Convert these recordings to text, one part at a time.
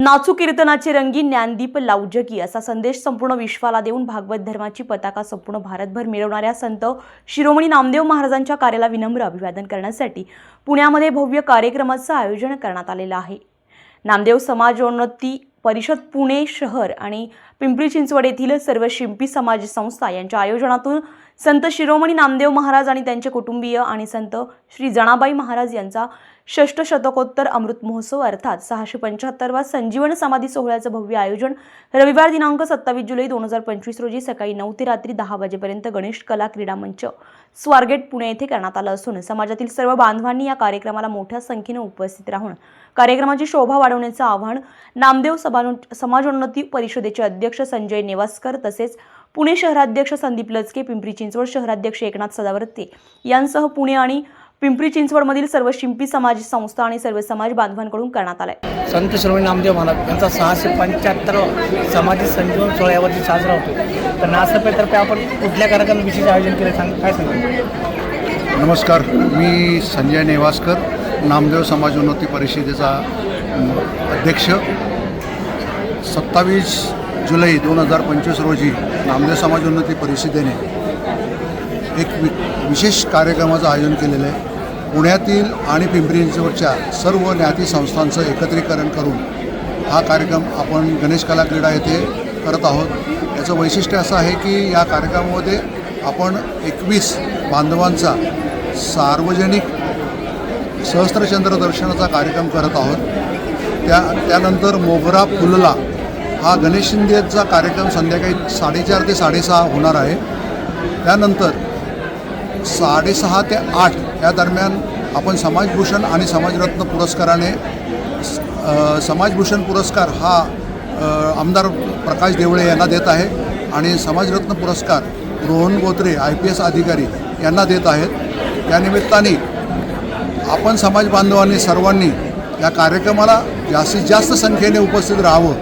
नाचू कीर्तनाचे रंगी ज्ञानदीप लावजगी असा संदेश संपूर्ण विश्वाला देऊन भागवत धर्माची पताका संपूर्ण भारतभर मिळवणाऱ्या संत शिरोमणी नामदेव महाराजांच्या कार्याला विनम्र अभिवादन करण्यासाठी पुण्यामध्ये भव्य कार्यक्रमाचं आयोजन करण्यात आलेलं आहे. नामदेव समाजोन्नती परिषद पुणे शहर आणि पिंपरी चिंचवड येथील सर्व शिंपी समाज संस्था यांच्या आयोजनातून संत शिरोमणी नामदेव महाराज आणि त्यांचे कुटुंबीय आणि संत श्री जणाबाई महाराज यांचा षष्ठ शतकोत्तर अमृत महोत्सव अर्थात सहाशे पंच्याहत्तरवा संजीवन समाधी सोहळ्याचं भव्य आयोजन रविवार दिनांक सत्तावीस जुलै दोन हजार पंचवीस रोजी सकाळी नऊ ते रात्री दहा वाजेपर्यंत गणेश कला क्रीडा मंच स्वारगेट पुणे येथे करण्यात आलं असून समाजातील सर्व बांधवांनी या कार्यक्रमाला मोठ्या संख्येनं उपस्थित राहून कार्यक्रमाची शोभा वाढवण्याचं आवाहन नामदेव सभा समाजोन्नती परिषदेचे अध्यक्ष संजय नेवासकर तसेच पुणे शहराध्यक्ष संदीप लचके पिंपरी चिंचवड शहराध्यक्ष एकनाथ सदावर्ते यांसह पुणे आणि पिंपरी चिंचवडमधील सर्व शिंपी समाज संस्था आणि सर्व समाज बांधवांकडून करण्यात आलाय. संत श्रवणी नामदेव महाराज यांचा सहाशे पंच्याहत्तर समाधी संजीवन सोहळा यावरती साजरा होतो. तर नासपेतर्फे आपण कुठल्या कार्यक्रमाविषयीचे आयोजन केले सांग काय सांगा नमस्कार मी संजय नेवासकर नामदेव समाज उन्नती परिषदेचा अध्यक्ष. सत्तावीस जुलै दोन हजार पंचवीस रोजी नामदेव समाज उन्नती परिषदेने एक वि विशेष कार्यक्रमाचं आयोजन केलेलं आहे. पुण्यातील आणि पिंपरी चिंचवडच्या सर्व ज्ञाती संस्थांचं एकत्रीकरण करून हा कार्यक्रम आपण गणेश कला क्रीडा येथे करत आहोत. याचं वैशिष्ट्य असं आहे की या कार्यक्रमामध्ये आपण एकवीस बांधवांचा सार्वजनिक सहस्त्रचंद्र दर्शनाचा कार्यक्रम करत आहोत. त्या त्यानंतर मोगरा फुलला हा गणेश शिंदेचा कार्यक्रम संध्याकाळी साडेचार ते साडेसहा होणार आहे. त्यानंतर साडेसहा ते आठ या दरम्यान आपण समाजभूषण आणि समाजरत्न पुरस्काराने स- समाजभूषण पुरस्कार हा आमदार प्रकाश देवळे यांना देत आहे आणि समाजरत्न पुरस्कार Rohan Gotre I P S अधिकारी यांना देत आहेत. त्यानिमित्ताने आपण समाज बांधवांनी सर्वांनी या कार्यक्रमाला जास्तीत जास्त संख्येने उपस्थित राहावं.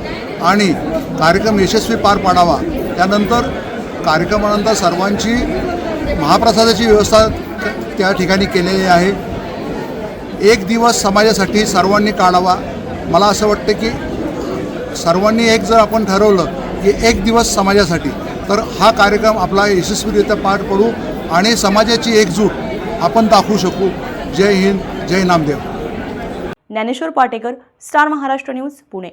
आणि कार्यक्रम यशस्वी पार पाडावा. त्यानंतर कार्यक्रमानंतर सर्वांची महाप्रसादाची व्यवस्था त्या ठिकाणी केलेली आहे. एक दिवस समाजासाठी सर्वांनी काढावा. मला असं वाटतं की सर्वांनी एक जर आपण ठरवलं की एक दिवस समाजासाठी तर हा कार्यक्रम आपला यशस्वीरित्या पार पडू आणि समाजाची एकजूट आपण दाखवू शकू. जय हिंद जय Namdev. Dnyaneshwar Patekar Star Maharashtra news Pune.